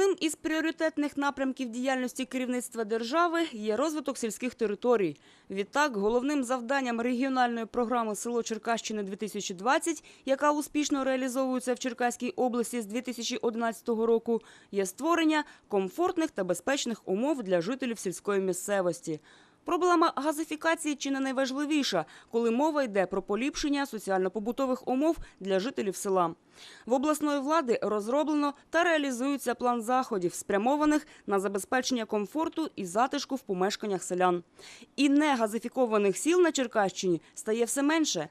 Одним із пріоритетних напрямків діяльності керівництва держави є розвиток сільських територій. Відтак, головним завданням регіональної програми Село Черкащини 2020, яка успішно реалізовується в Черкаській області з 2011 року, є створення комфортних та безпечних умов для жителів сільської місцевості. Проблема газифікації чи не найважливіша, коли мова йде про поліпшення соціально-побутових умов для жителів села. В обласної влади розроблено та реалізується план заходів, спрямованих на забезпечення комфорту і затишку в помешканнях селян. І негазифікованих сіл на Черкащині стає все менше.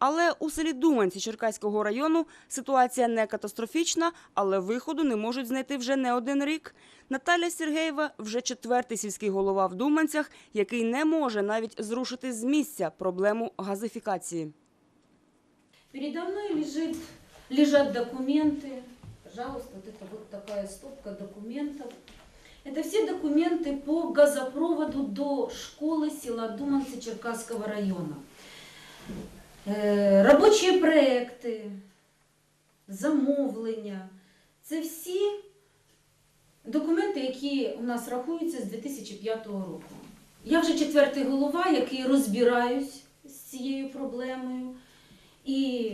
Але у селі Думанці Черкаського району ситуація не катастрофічна, але виходу не можуть знайти вже не один рік. Наталя Сергеєва вже четвертий сільський голова в Думанцях, який не може навіть зрушити з місця проблему газифікації. Передо мной лежит, лежат документы. Пожалуйста, вот это вот такая стопка документов. Это все документы по газопроводу до школы села Думанцы Черкасского района. Е, Робочі проекти, замовлення. Це всі документи, які у нас рахуються з 2005 року. Я вже четвертий голова, який розбираюсь з цією проблемою. І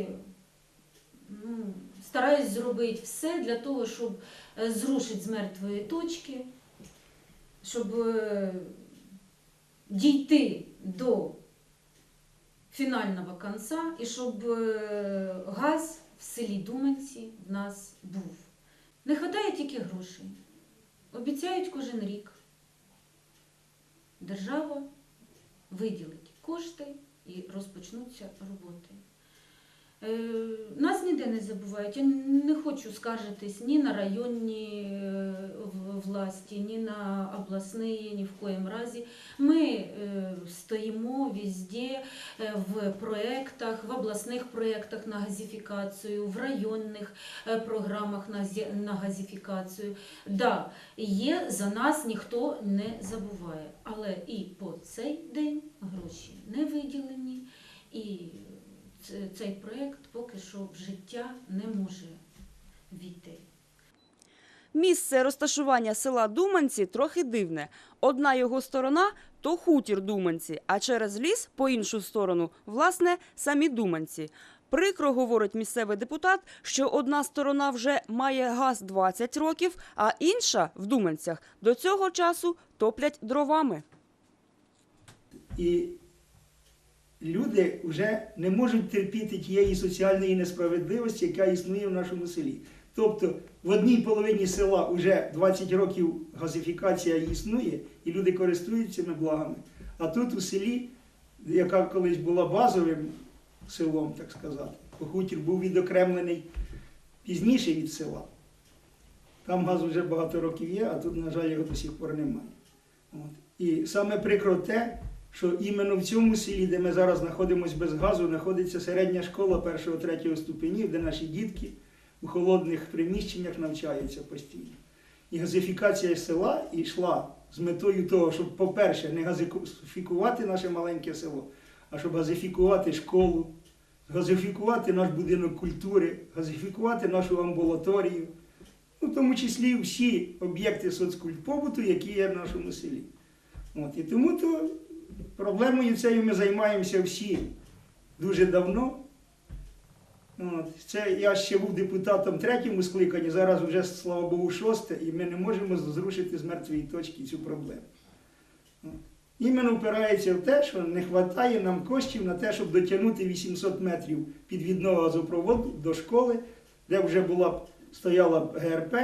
ну, стараюсь зробити все для того, щоб е, зрушити з мертвої точки, щоб е, дійти до фінального кінця і щоб е, газ в селі Думанці в нас був. Не вистачає тільки грошей. Обіцяють кожен рік. Держава виділить кошти і розпочнуться роботи. Е, Нас ніде не забувають. Я не хочу скаржитись ні на районні е, власті, ні на обласні, ні в коєм разі. Ми е, стоїмо везде в проєктах, в обласних проєктах на газифікацію, в районних програмах на газифікацію. Да, є за нас ніхто не забуває, але і по цей день гроші не виділені. І цей проєкт поки що в життя не може війти. Місце розташування села Думанці трохи дивне. Одна його сторона то хутір Думанці, а через ліс по іншу сторону, власне, самі Думанці. Прикро говорить місцевий депутат, що одна сторона вже має газ 20 років, а інша в Думанцях до цього часу топлять дровами. І люди вже не можуть терпіти тієї соціальної несправедливості, яка існує в нашому селі. Тобто в одній половині села вже 20 років газифікація існує, і люди користуються цими благами. А тут у селі, яка колись була базовим селом, так сказати, хутір був відокремлений пізніше від села. Там газ вже багато років є, а тут, на жаль, його до сих пор немає. От. І саме прикро те, що іменно в цьому селі, де ми зараз знаходимося без газу, знаходиться середня школа першого-третього ступенів, де наші дітки у холодних приміщеннях навчаються постійно. І газифікація села йшла з метою того, щоб, по-перше, не газифікувати наше маленьке село, а щоб газифікувати школу, газифікувати наш будинок культури, газифікувати нашу амбулаторію, ну, в тому числі всі об'єкти соцкультпобуту, які є в нашому селі. От, і тому то проблемою цією ми займаємося всі дуже давно. Це я ще був депутатом третьому скликанні, зараз вже, слава Богу, шосте, і ми не можемо зрушити з мертвої точки цю проблему. Іменно впирається в те, що не вистачає нам коштів на те, щоб дотягнути 800 метрів підвідного газопроводу до школи, де вже була стояла ГРП,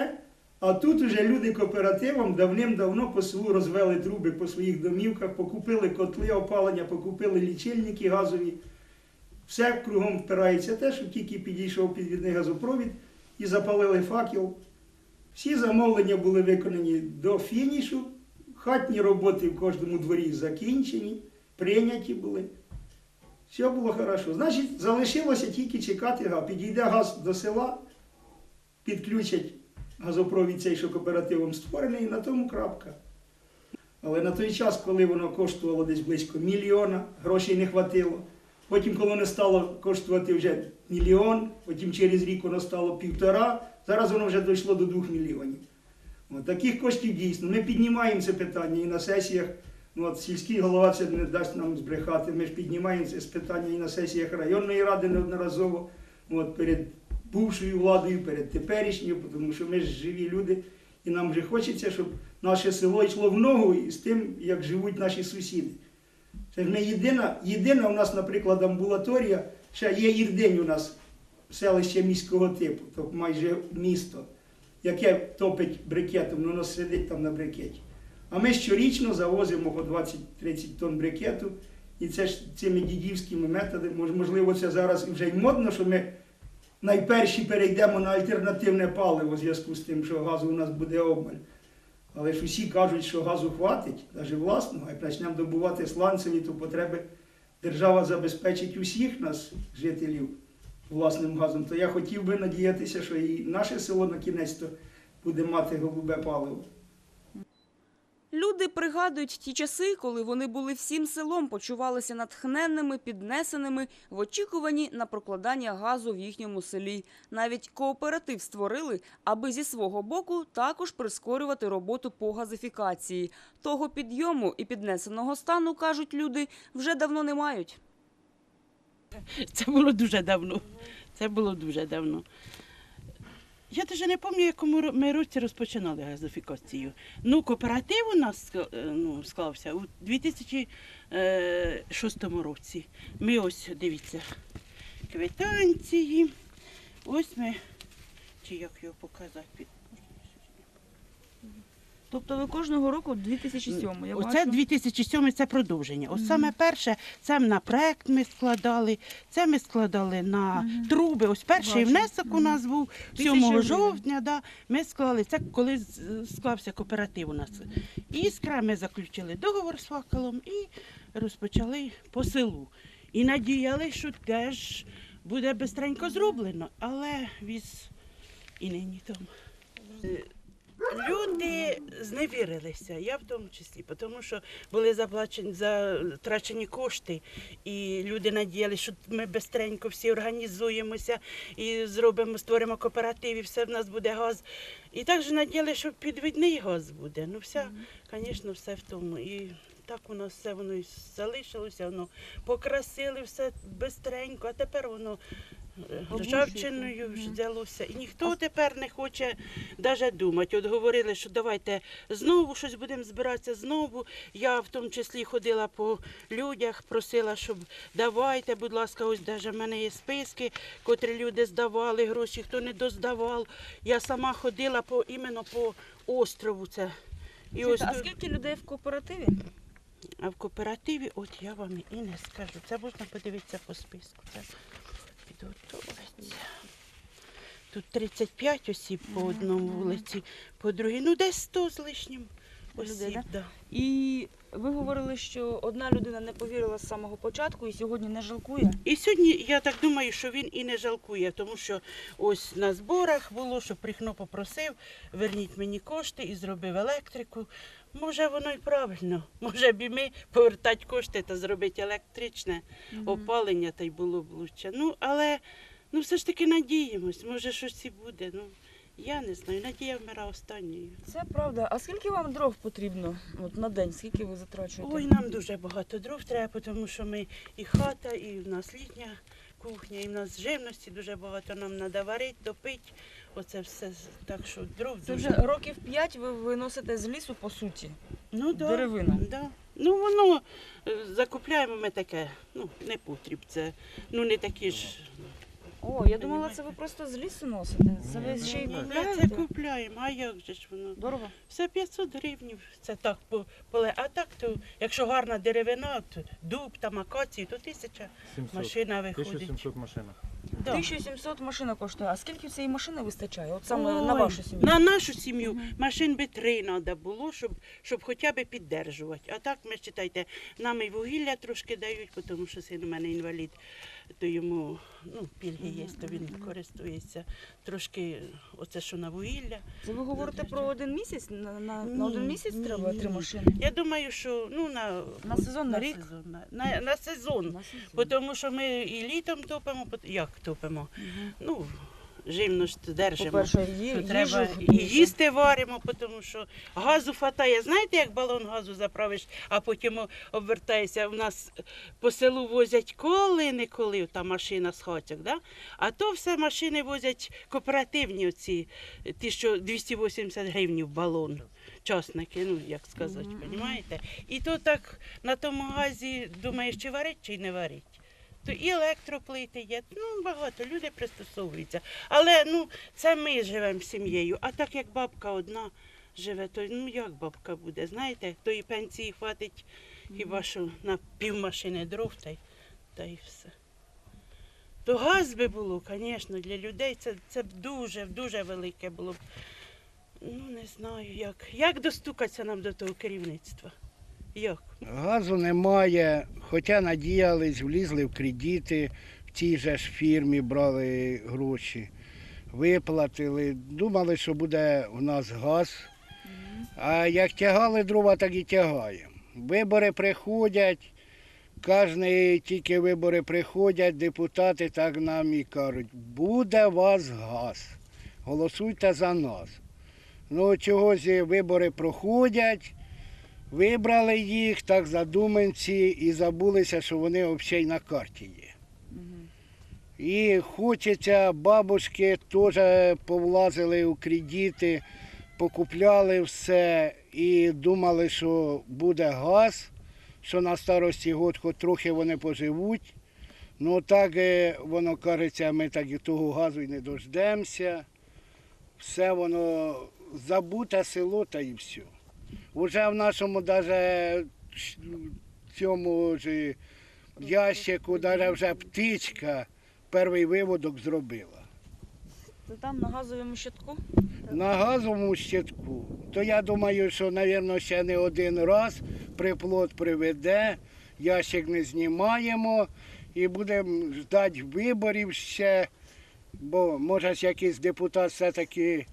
а тут уже люди кооперативом давним-давно по селу розвели труби по своїх домівках, покупили котли опалення, покупили лічильники газові. Все кругом впирається те, що тільки підійшов підвідний газопровід і запалили факел. Всі замовлення були виконані до фінішу. Хатні роботи в кожному дворі закінчені, прийняті були. Все було хорошо. Значить, залишилося тільки чекати, а підійде газ до села, підключать газопровід цей, що кооперативом створений, і на тому крапка. Але на той час, коли воно коштувало десь близько мільйона, грошей не хватило. Потім, коли воно стало коштувати вже мільйон, потім через рік воно стало півтора, зараз воно вже дійшло до двох мільйонів. От, таких коштів дійсно. Ми піднімаємо це питання і на сесіях. Ну, от, сільський голова це не дасть нам збрехати. Ми ж піднімаємо це питання і на сесіях районної ради неодноразово, от, перед бувшою владою, перед теперішньою, тому що ми ж живі люди, і нам вже хочеться, щоб наше село йшло в ногу з тим, як живуть наші сусіди. Це ж ми єдина, єдина у нас, наприклад, амбулаторія, ще є Ірдень у нас, селище міського типу, тобто майже місто, яке топить брикетом, ну, воно сидить там на брикеті. А ми щорічно завозимо по 20-30 тонн брикету, і це ж цими дідівськими методами, можливо, це зараз вже й модно, що ми найперші перейдемо на альтернативне паливо в зв'язку з тим, що газу у нас буде обмаль. Але ж усі кажуть, що газу хватить, навіть власного, як почнемо добувати сланцеві, то потреби держава забезпечить усіх нас, жителів, власним газом. То я хотів би надіятися, що і наше село на кінець то буде мати голубе паливо. Люди пригадують ті часи, коли вони були всім селом, почувалися натхненними, піднесеними в очікуванні на прокладання газу в їхньому селі. Навіть кооператив створили, аби зі свого боку також прискорювати роботу по газифікації. Того підйому і піднесеного стану, кажуть люди, вже давно не мають. Це було дуже давно. Це було дуже давно. Я навіть не пам'ятаю, якому ми році розпочинали газифікацію. Ну, кооператив у нас е, ну, склався у 2006 році. Ми ось, дивіться, квитанції. Ось ми, чи як його показати? Тобто ви кожного року 2007, я Оце бачу. 2007 це продовження. От саме перше, це на проект ми складали, це ми складали на труби. Ось перший Бачу. внесок у нас був 7 Тисяча жовтня. Да, ми склали це, коли з- склався кооператив у нас. Іскра ми заключили договор з факелом і розпочали по селу. І надіяли, що теж буде бистренько зроблено, але віз і нині там. Люди зневірилися, я в тому числі, тому що були заплачені затрачені кошти, і люди надіяли, що ми бистренько всі організуємося і зробимо, створимо кооператив, і все в нас буде газ. І також надіяли, що підвідний газ буде. Ну, вся, звісно, все в тому. І так у нас все воно і залишилося, воно покрасили все бистренько, а тепер воно ржавчиною взялося. І ніхто тепер не хоче навіть думати. От говорили, що давайте знову щось будемо збиратися знову. Я в тому числі ходила по людях, просила, щоб давайте, будь ласка, ось навіть в мене є списки, котрі люди здавали гроші, хто не доздавав. Я сама ходила по іменно по острову. Це. І ось а скільки людей в кооперативі? а в кооперативі, от я вам і не скажу. Це можна подивитися по списку. Це підготовиться. Тут 35 осіб по одному вулиці, по другій, ну десь 100 з лишнім Людей, осіб. да? Да? І ви говорили, що одна людина не повірила з самого початку і сьогодні не жалкує. І сьогодні я так думаю, що він і не жалкує, тому що ось на зборах було, що Прихно попросив, верніть мені кошти і зробив електрику. Може, воно й правильно. Може б і ми повертати кошти та зробити електричне опалення, та й було б лучше. Ну, але ну, все ж таки надіємось, може щось і буде. Ну, я не знаю, надія вмира останньою. Це правда. А скільки вам дров потрібно от, на день? Скільки ви затрачуєте? Ой, нам дуже багато дров треба, тому що ми і хата, і в нас літня кухня, і в нас живності дуже багато. Нам треба варити, топити. Оце все. Так що дров Це дуже. вже років п'ять ви виносите з лісу по суті. ну, да, деревина. Да. Ну воно е, закупляємо ми таке, ну, не потріб. Це ну не такі ж. О, я думала, це ви просто з лісу носите. Це ви ще й Ми це купляєте. купляємо, а як же ж воно? Дорого. Все 500 гривень, це так по поле. А так, то якщо гарна деревина, то дуб там акації, то тисяча 700. машина виходить. 1700 машина. Да. 1700 машина коштує. А скільки цієї машини вистачає? От саме Ой, на вашу сім'ю? На нашу сім'ю машин би три треба було, щоб, щоб хоча б піддержувати. А так ми читайте, нам і вугілля трошки дають, тому що син у мене інвалід, то йому ну, пільги є, то він користується. Трошки оце що на вугілля. Це ви говорите про один місяць? На, на, на один місяць ні, треба ні, три машини? Я думаю, що ну, на, На сезон, на рік? сезон, на, на, на сезон. На сезон. Тому що ми і літом топимо, як топимо? Угу. Ну, живно ж держимо. По-перше, ї- То їжу треба і їсти варимо, тому що газу хватає. Знаєте, як балон газу заправиш, а потім обвертаєшся. У нас по селу возять коли-неколи та машина з хатяк, да? а то все машини возять кооперативні оці, ті, що 280 гривень балон. Частники, ну як сказати, розумієте? І то так на тому газі думаєш, чи варить, чи не варить. То і електроплити є, ну багато люди пристосовуються. Але ну це ми живемо з сім'єю. А так як бабка одна живе, то ну як бабка буде? Знаєте, тої пенсії хватить хіба що на півмашини дров та й, та й все. То газ би було, звісно, для людей це, це б дуже, дуже велике було б. Ну, не знаю, як. Як достукатися нам до того керівництва? Як? Газу немає, хоча надіялись, влізли в кредити, в цій же ж фірмі брали гроші, виплатили, думали, що буде у нас газ. А як тягали дрова, так і тягаємо. Вибори приходять, кожні тільки вибори приходять, депутати так нам і кажуть, буде вас газ, голосуйте за нас. Ну, чогось вибори проходять. Вибрали їх, так задуманці, і забулися, що вони взагалі на карті є. І хочеться, бабушки теж повлазили у кредити, покупляли все і думали, що буде газ, що на старості год хоч трохи вони поживуть. Ну так е, воно кажеться, ми так і того газу і не дождемося. Все воно забуте село та і все. Уже в нашому даже цьому ж ящику, даже вже птичка перший виводок зробила. Це там на газовому щитку? На газовому щитку, то я думаю, що, мабуть, ще не один раз приплод приведе, ящик не знімаємо і будемо ждати виборів ще, бо може якийсь депутат все-таки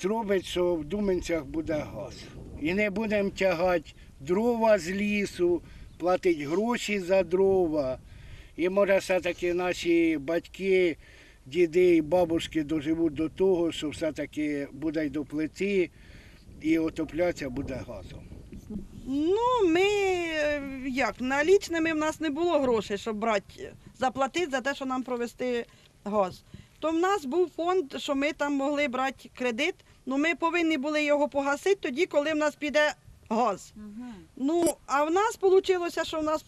зробить, що в Думенцях буде газ. І не будемо тягати дрова з лісу, платити гроші за дрова. І може все-таки наші батьки, діди і бабушки доживуть до того, що все-таки буде до плити, і отоплятися буде газом. Ну, ми е, як, налічними в нас не було грошей, щоб брати, заплатити за те, що нам провести газ. То в нас був фонд, що ми там могли брати кредит, ну ми повинні були його погасити тоді, коли в нас піде газ. Ну, а в нас вийшло, що в нас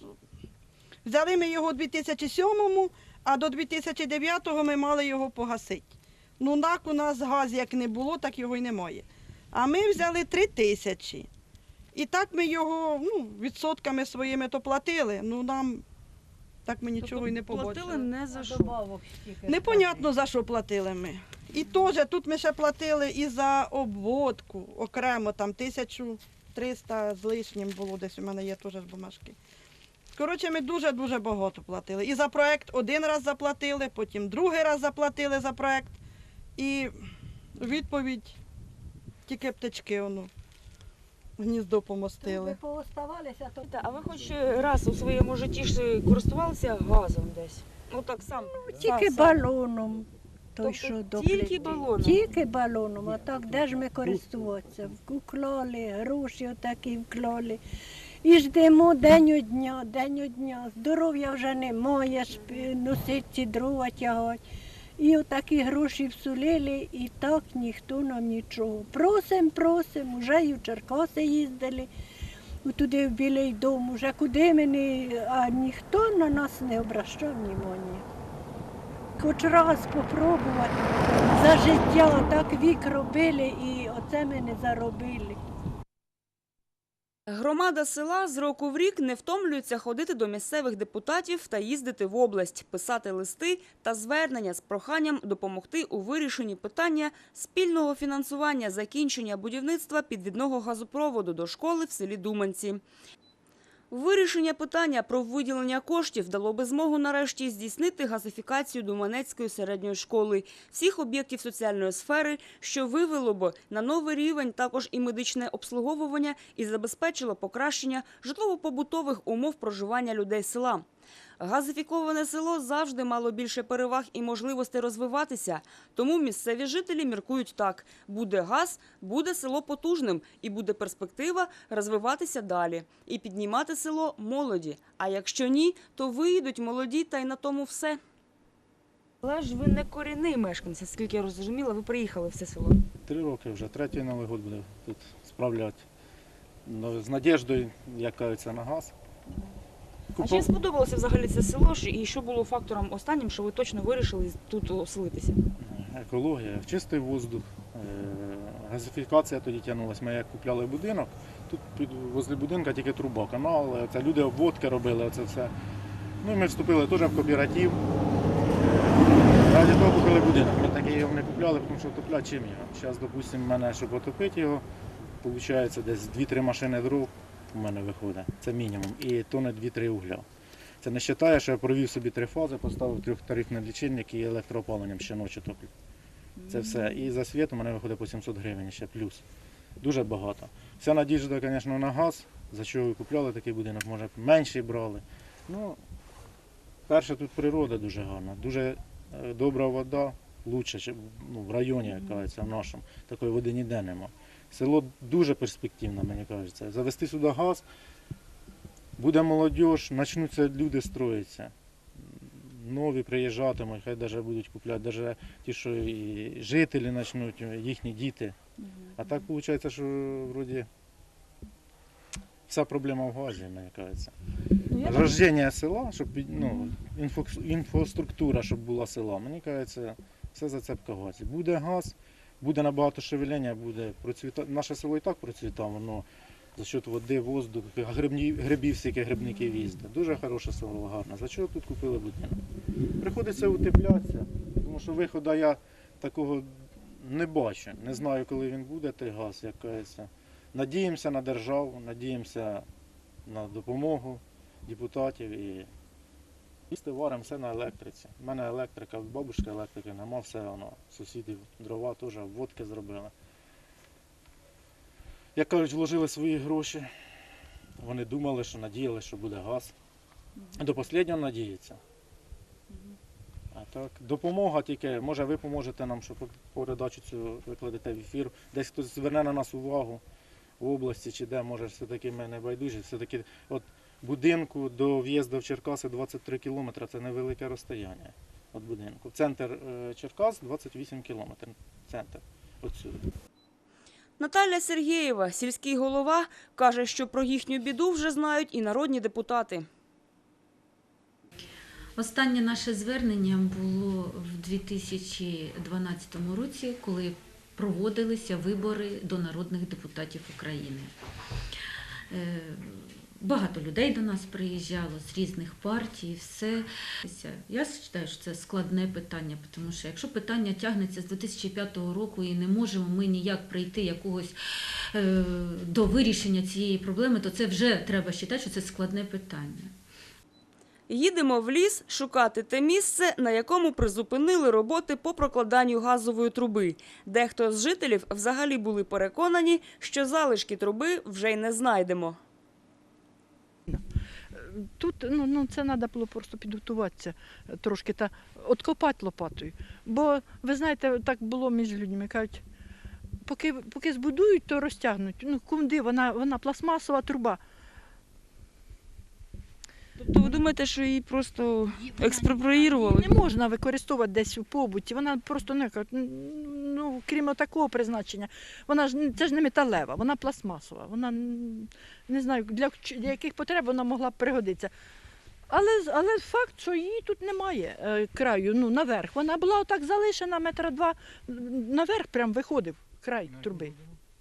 взяли ми його у 2007-му, а до 2009-го ми мали його погасити. Ну, так у нас газ як не було, так його й немає. А ми взяли 3 тисячі. І так ми його ну, відсотками своїми то платили. Ну нам так ми нічого й не Тобто платили не за що. Непонятно за що платили ми. І теж тут ми ще платили і за обводку окремо, там 1300 з лишнім було десь у мене є теж бумажки. Коротше, ми дуже-дуже багато платили. І за проект один раз заплатили, потім другий раз заплатили за проект. І відповідь тільки птички воно. Гніздо помостили. Пооставалися, то А ви хоч раз у своєму житті ж користувалися газом десь? Ну так сам. тільки сам. балоном. Той, Тобто що до тільки балоном? Тільки балоном, а так де ж ми користуватися? Вклали, гроші отакі вклали. І ждемо день у дня, день у дня. Здоров'я вже немає, носити ці дрова тягати. І отакі гроші всулили, і так ніхто нам нічого. Просим, просим, вже і в Черкаси їздили, туди в Білий дом, уже куди ми не, а ніхто на нас не обращав внимання. Хоч раз попробувати за життя, так вік робили і оце ми не заробили. Громада села з року в рік не втомлюється ходити до місцевих депутатів та їздити в область, писати листи та звернення з проханням допомогти у вирішенні питання спільного фінансування закінчення будівництва підвідного газопроводу до школи в селі Думанці. Вирішення питання про виділення коштів дало би змогу нарешті здійснити газифікацію Думанецької середньої школи, всіх об'єктів соціальної сфери, що вивело б на новий рівень також і медичне обслуговування і забезпечило покращення житлово-побутових умов проживання людей села. Газифіковане село завжди мало більше переваг і можливостей розвиватися. Тому місцеві жителі міркують так: буде газ, буде село потужним і буде перспектива розвиватися далі і піднімати село молоді. А якщо ні, то виїдуть молоді та й на тому все. Але ж ви не корінний мешканець, скільки я розуміла, ви приїхали в це село. Три роки вже, третій Новий год буде тут справляти. Ну, З надіждою, як кажеться, на газ. А чи сподобалося взагалі це село і що було фактором останнім, що ви точно вирішили тут оселитися? Екологія, чистий воздух, е, газифікація тоді тягнулася. Ми як купляли будинок, тут під возле будинка тільки труба, канал, це люди обводки робили, це все. Ну і ми вступили теж в кооператив. Раді того купили будинок. Ми такий його не купляли, тому що топля чим його. Зараз, допустимо, мене, щоб отопити його, виходить десь 2-3 машини дров у мене виходить. Це мінімум. І тони 2-3 угля. Це не вважає, що я провів собі три фази, поставив трьохтарифний лічильник і електроопаленням ще ночі топлю. Це все. І за світ у мене виходить по 700 гривень ще плюс. Дуже багато. Вся надіжда, звісно, на газ, за що ви купляли такий будинок, може менший брали. Ну, перше, тут природа дуже гарна, дуже е, добра вода, лучше, ну, в районі, як кажеться, в нашому. Такої води ніде нема. Село дуже перспективне, мені кажеться. Завести сюди газ, буде молодь, почнуться люди строїтися. Нові приїжджатимуть, хай навіть будуть купляти, навіть ті, що і жителі почнуть, їхні діти. А так виходить, що вроді вся проблема в газі, мені кажеться. Рождення села, щоб ну, інфраструктура, щоб була села, мені кажеться, все зацепка газі. Буде газ, буде набагато шевелення, буде процвіта... Наше село і так процвітає, воно за счет води, воздуху, грибні... грибів, стільки грибників їздить. Дуже хороше село, гарне. За що тут купили будинок? Приходиться утеплятися, тому що виходу я такого не бачу. Не знаю, коли він буде, той газ, як кажеться. Надіємося на державу, надіємося на допомогу депутатів і їсти варимо все на електриці. У мене електрика, в бабушки електрики нема, все воно. Сусідів дрова теж водки зробили. Як кажуть, вложили свої гроші. Вони думали, що надіялися, що буде газ. До останнього надіються. А так, допомога тільки, може ви поможете нам, що передачу цю викладете в ефір. Десь хтось зверне на нас увагу в області чи де, може все-таки ми не байдужі. Все-таки от будинку до в'їзду в Черкаси 23 кілометри це невелике розстояння від будинку. Центр е, Черкас 28 кілометрів. Центр. Отсюди. Наталя Сергієва, сільський голова, каже, що про їхню біду вже знають і народні депутати. Останнє наше звернення було в 2012 році, коли проводилися вибори до народних депутатів України. Багато людей до нас приїжджало з різних партій, все. Я вважаю, що це складне питання, тому що якщо питання тягнеться з 2005 року і не можемо ми ніяк прийти якогось е, до вирішення цієї проблеми, то це вже треба вважати, що це складне питання. Їдемо в ліс шукати те місце, на якому призупинили роботи по прокладанню газової труби. Дехто з жителів взагалі були переконані, що залишки труби вже й не знайдемо. Тут ну, ну, це треба було просто підготуватися е, трошки та откопати лопатою. Бо ви знаєте, так було між людьми. Кажуть, поки, поки збудують, то розтягнуть. Ну, кунди, вона, вона пластмасова труба. Тобто ви думаєте, що її просто експроприювали? Не можна використовувати десь у побуті. Вона просто не ну, крім такого призначення. Вона ж не- це ж не металева, вона пластмасова. Вона не знаю, для, для яких потреб вона могла б пригодитися. Але, але факт, що її тут немає е, краю, ну наверх. Вона була отак залишена метра два, наверх прям виходив край труби.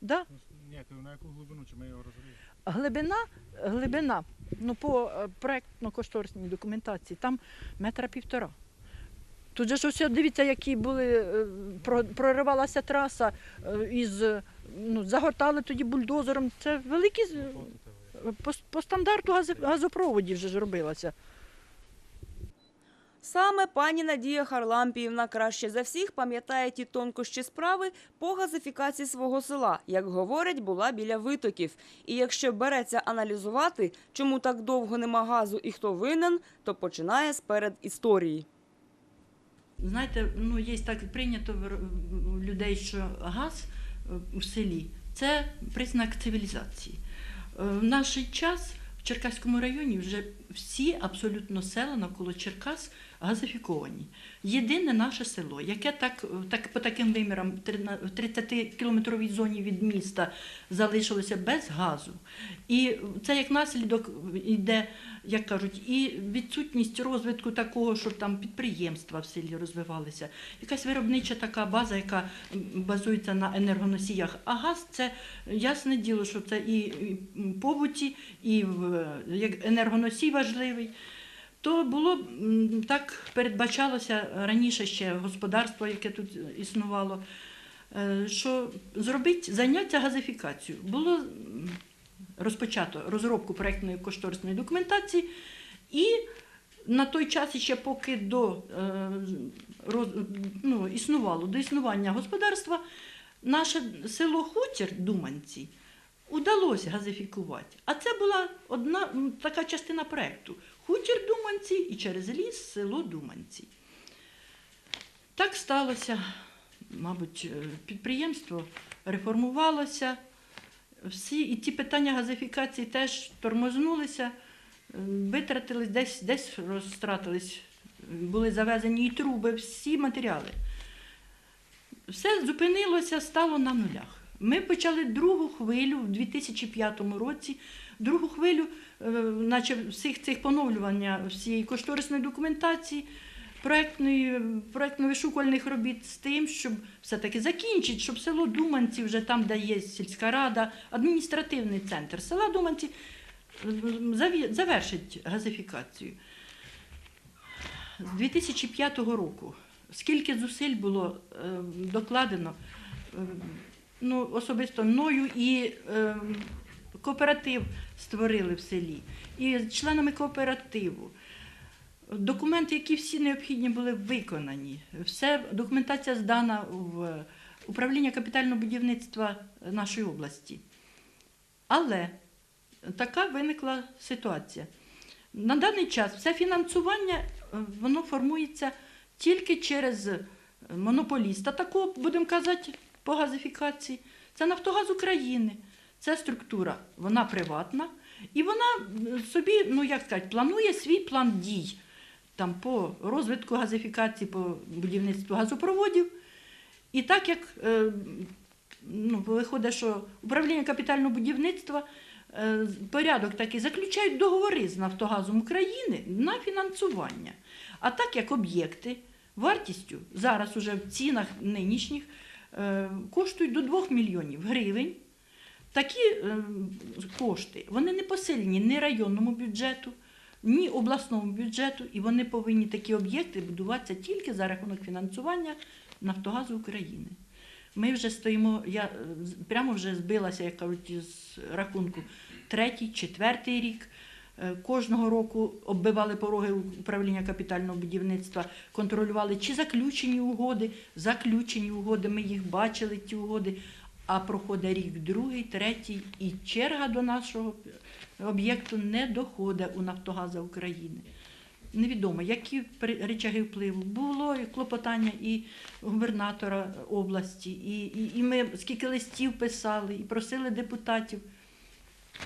Да? Ні, на яку глибину чи ми його розуміємо? Глибина, глибина, ну по е, проектно-кошторисній документації, там метра півтора. Тут же ж ось дивіться, які були, е, проривалася траса е, із, ну, загортали тоді бульдозером. Це великі, по, по стандарту газопроводів вже ж робилося. Саме пані Надія Харлампіївна краще за всіх пам'ятає ті тонкощі справи по газифікації свого села. Як говорять, була біля витоків. І якщо береться аналізувати, чому так довго нема газу і хто винен, то починає з перед історії. Знаєте, ну є так прийнято в людей, що газ е, у селі це признак цивілізації. Е, В наш час в Черкаському районі вже всі абсолютно села навколо Черкас газифіковані. Єдине наше село, яке так, так по таким вимірам в 30-кілометровій зоні від міста залишилося без газу. І це як наслідок йде, як кажуть, і відсутність розвитку такого, щоб там підприємства в селі розвивалися, якась виробнича така база, яка базується на енергоносіях. А газ це ясне діло, що це і побуті, і енергоносій важливий. То було так передбачалося раніше ще господарство, яке тут існувало, е, що зробити заняття газифікацією. Було розпочато розробку проєктної кошторисної документації, і на той час, ще поки до е, ну, існувало до існування господарства, наше село Хутір Думанці удалося газифікувати. А це була одна така частина проєкту. Хутір Думанці і через ліс село Думанці. Так сталося, мабуть, е, підприємство реформувалося. Всі і ті питання газифікації теж тормознулися, е, витратились, десь, десь розтратились, були завезені і труби, всі матеріали. Все зупинилося, стало на нулях. Ми почали другу хвилю в 2005 році, другу хвилю, е, наче всіх цих поновлювання всієї кошторисної документації, проектної, проектно-вишукувальних робіт з тим, щоб все-таки закінчити, щоб село Думанці, вже там, де є сільська рада, адміністративний центр села Думанці, завершить газифікацію. З 2005 року скільки зусиль було е, докладено е, ну, особисто мною і е, кооператив створили в селі, і членами кооперативу. Документи, які всі необхідні були виконані. Все, документація здана в управління капітального будівництва нашої області. Але така виникла ситуація. На даний час все фінансування е, воно формується тільки через монополіста, такого, будемо казати, по газифікації. Це Нафтогаз України. Це структура, вона приватна, і вона собі, ну як сказати, планує свій план дій там, по розвитку газифікації, по будівництву газопроводів. І так як е, ну, виходить, що управління капітального будівництва е, порядок такий заключають договори з Нафтогазом України на фінансування. А так як об'єкти вартістю зараз уже в цінах нинішніх коштують до 2 мільйонів гривень. Такі е, кошти вони не посилені ні районному бюджету, ні обласному бюджету, і вони повинні такі об'єкти будуватися тільки за рахунок фінансування Нафтогазу України. Ми вже стоїмо, я е, прямо вже збилася, як кажуть, з рахунку третій, четвертий рік. Е, Кожного року оббивали пороги управління капітального будівництва, контролювали, чи заключені угоди, заключені угоди, ми їх бачили, ті угоди. А проходить рік, другий, третій, і черга до нашого об'єкту не доходить у Нафтогаза України. Невідомо, які речаги впливу. Було і клопотання і губернатора області, і, і, і ми скільки листів писали, і просили депутатів.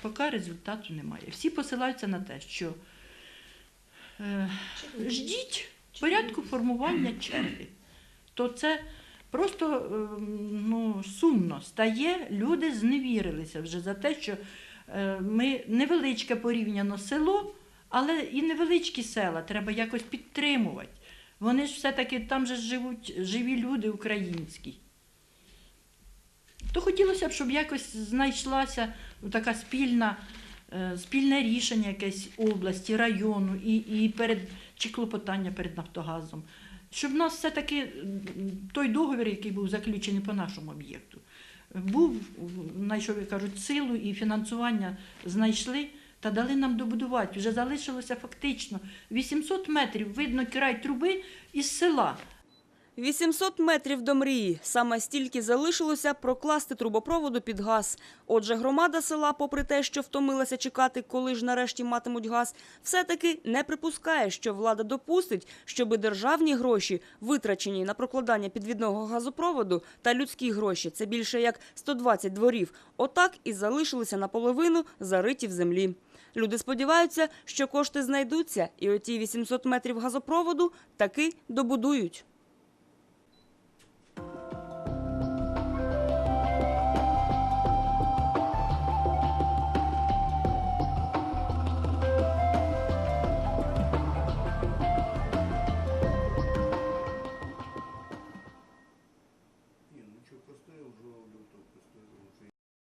Поки результату немає. Всі посилаються на те, що е, ждіть порядку формування черги. То це просто е, ну, сумно стає. Люди зневірилися вже за те, що е, ми невеличке порівняно село, але і невеличкі села треба якось підтримувати. Вони ж все-таки там же живуть живі люди українські. То хотілося б, щоб якось знайшлася така спільна, е, спільне рішення якесь області, району і, і перед, чи клопотання перед Нафтогазом. Щоб в нас все-таки той договір, який був заключений по нашому об'єкту, був, знайшов, як кажуть, силу і фінансування знайшли. та дали нам добудувати. Вже залишилося фактично 800 метрів, видно край труби із села. 800 метрів до мрії. Саме стільки залишилося прокласти трубопроводу під газ. Отже, громада села, попри те, що втомилася чекати, коли ж нарешті матимуть газ, все-таки не припускає, що влада допустить, щоби державні гроші, витрачені на прокладання підвідного газопроводу, та людські гроші, це більше як 120 дворів, отак і залишилися наполовину зариті в землі. Люди сподіваються, що кошти знайдуться, і оті 800 метрів газопроводу таки добудують.